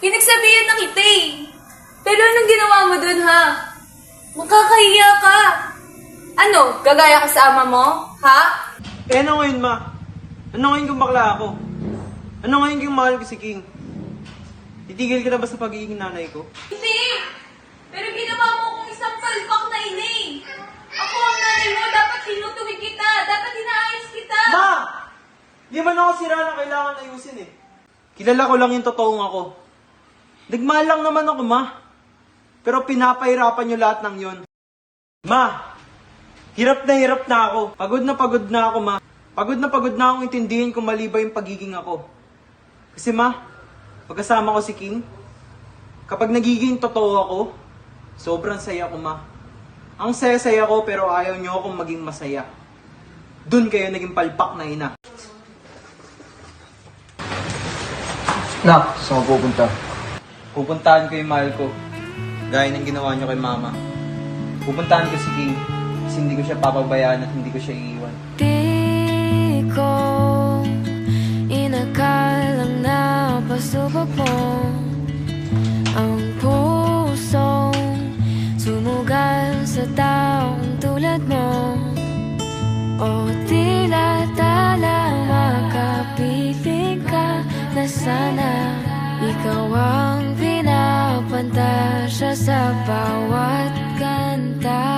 kita eh. Pero anong ginawa mo dun ha? Makakahiya ka. Ano, gagaya ka sa ama mo? Ha? Eh ano ngayon, ma? Ano ngayon kung bakla ako? Ano ngayon kung mahal ko si King? Titigil ka na ba sa pagiging nanay ko? Hindi! Pero ginawa mo kong isang palpak na ina eh. Ako ang nanay mo, dapat tinutuwid kita, dapat inaayos kita. Ma! Di man ako sira na kailangan ayusin eh. Kilala ko lang yung totoong ako. Nagmahal lang naman ako, ma. Pero pinapahirapan niyo lahat ng yon. Ma! Hirap na hirap na ako. Pagod na pagod na ako, ma. Pagod na pagod na akong intindihin kung mali ba yung pagiging ako. Kasi ma, pagkasama ko si King, kapag nagiging totoo ako, sobrang saya ko, ma. Ang saya-saya ko pero ayaw niyo akong maging masaya. Doon kayo naging palpak na ina. Nak, saan pupunta? Pupuntahan ko yung mahal ko. Gaya ng ginawa niyo kay mama. Pupuntahan ko si King. Kasi hindi ko siya papabayaan at hindi ko siya iiwan. Di ko inakalang napasubok mo Ang pusong sumugal sa taong tulad mo O tila tala makapiling ka na sana Ikaw ang Magpunta siya sa bawat kanta.